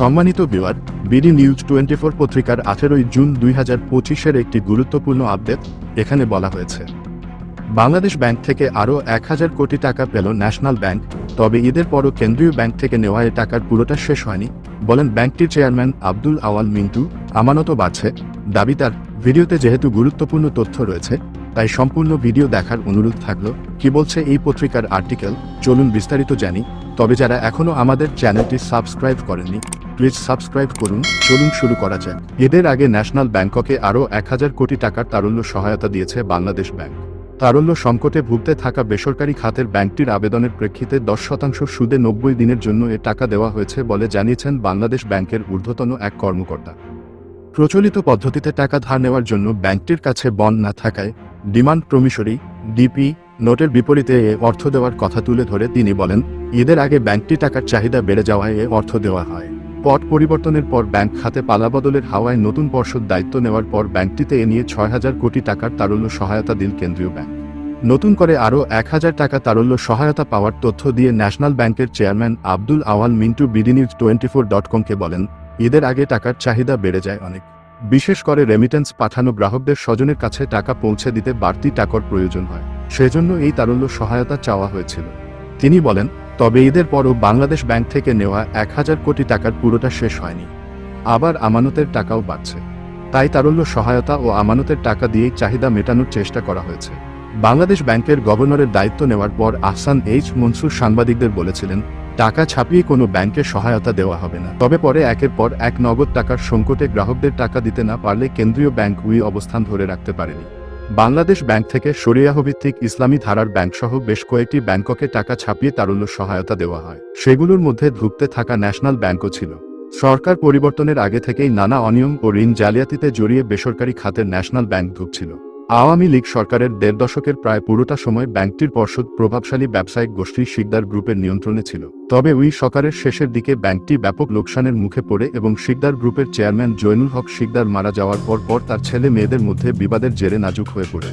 সম্মানিত viewer BD news twenty four পত্রিকার আঠেরোই জুন দুই হাজার পঁচিশের একটি গুরুত্বপূর্ণ আপডেট এখানে বলা হয়েছে। বাংলাদেশ ব্যাংক থেকে আরও এক হাজার কোটি টাকা পেল ন্যাশনাল ব্যাংক, তবে ঈদের পরও কেন্দ্রীয় ব্যাংক থেকে নেওয়া এই টাকার পুরোটা শেষ হয়নি, বলেন ব্যাংকটির চেয়ারম্যান আব্দুল আওয়াল মিন্টু। আমানত বাড়ছে, দাবি তার ভিডিওতে যেহেতু গুরুত্বপূর্ণ তথ্য রয়েছে, তাই সম্পূর্ণ ভিডিও দেখার অনুরোধ থাকল, কি বলছে এই পত্রিকার আর্টিকেল চলুন বিস্তারিত জানি, তবে যারা এখনও আমাদের চ্যানেলটি সাবস্ক্রাইব করেননি প্লিজ সাবস্ক্রাইব করুন, চলুন শুরু করা যাক। এদের আগে ন্যাশনাল ব্যাংককে আরও এক হাজার কোটি টাকার তারল্য সহায়তা দিয়েছে বাংলাদেশ ব্যাংক। তারল্য সংকটে ভুগতে থাকা বেসরকারি খাতের ব্যাংকটির আবেদনের প্রেক্ষিতে দশ শতাংশ সুদে নব্বই দিনের জন্য এ টাকা দেওয়া হয়েছে বলে জানিয়েছেন বাংলাদেশ ব্যাংকের ঊর্ধ্বতন এক কর্মকর্তা। প্রচলিত পদ্ধতিতে টাকা ধার নেওয়ার জন্য ব্যাংকটির কাছে বন্ড না থাকায় ডিমান্ড প্রমিশরি ডিপি, নোটের বিপরীতে এ অর্থ দেওয়ার কথা তুলে ধরে তিনি বলেন ঈদের আগে ব্যাংকটি টাকার চাহিদা বেড়ে যাওয়ায় এ অর্থ দেওয়া হয়। পট পরিবর্তনের পর ব্যাংক খাতে পালাবদলের হাওয়ায় নতুন পর্ষদ দায়িত্ব নেওয়ার পর ব্যাংকটিতে এ নিয়ে ছয় হাজার কোটি টাকার তারল্য সহায়তা দিল কেন্দ্রীয় ব্যাংক। নতুন করে আরও এক হাজার টাকা তারল্য সহায়তা পাওয়ার তথ্য দিয়ে ন্যাশনাল ব্যাংকের chairman Abdul Awal Mintu BD News twenty four dot কমকে বলেন, ঈদের আগে টাকার চাহিদা বেড়ে যায় অনেক। বিশেষ করে রেমিটেন্স পাঠানো গ্রাহকদের স্বজনের কাছে টাকা পৌঁছে দিতে বাড়তি টাকার প্রয়োজন হয়। সেজন্য এই তারল্য সহায়তা চাওয়া হয়েছিল। তিনি বলেন তবে ঈদের পরও বাংলাদেশ ব্যাংক থেকে নেওয়া এক হাজার কোটি টাকার পুরোটা শেষ হয়নি। আবার আমানতের টাকাও বাড়ছে। তাই তারল্য সহায়তা ও আমানতের টাকা দিয়েই চাহিদা মেটানোর চেষ্টা করা হয়েছে। বাংলাদেশ ব্যাংকের গভর্নরের দায়িত্ব নেওয়ার পর আহসান এইচ মনসুর সাংবাদিকদের বলেছিলেন, টাকা ছাপিয়ে কোনো ব্যাংকে সহায়তা দেওয়া হবে না। তবে পরে একের পর এক নগদ টাকার সংকটে গ্রাহকদের টাকা দিতে না পারলে কেন্দ্রীয় ব্যাংক উই অবস্থান ধরে রাখতে পারেনি। বাংলাদেশ ব্যাংক থেকে শরিয়াহভিত্তিক ইসলামী ধারার ব্যাংকসহ বেশ কয়েকটি ব্যাংককে টাকা ছাপিয়ে তারল্য সহায়তা দেওয়া হয়। সেগুলোর মধ্যে ধুঁকতে থাকা ন্যাশনাল ব্যাংকও ছিল। সরকার পরিবর্তনের আগে থেকেই নানা অনিয়ম ও ঋণ জালিয়াতিতে জড়িয়ে বেসরকারি খাতের ন্যাশনাল ব্যাংক ধুঁকছিল। আওয়ামী লীগ সরকারের দেড় দশকের প্রায় পুরোটা সময় ব্যাংকটির পর্ষদ প্রভাবশালী ব্যবসায়িক গোষ্ঠী শিকদার গ্রুপের নিয়ন্ত্রণে ছিল। তবে উই সরকারের শেষের দিকে ব্যাংকটি ব্যাপক লোকসানের মুখে পড়ে এবং শিকদার গ্রুপের চেয়ারম্যান জৈনুল হক শিকদার মারা যাওয়ার পর পর তার ছেলে মেয়েদের মধ্যে বিবাদের জেরে নাজুক হয়ে পড়ে।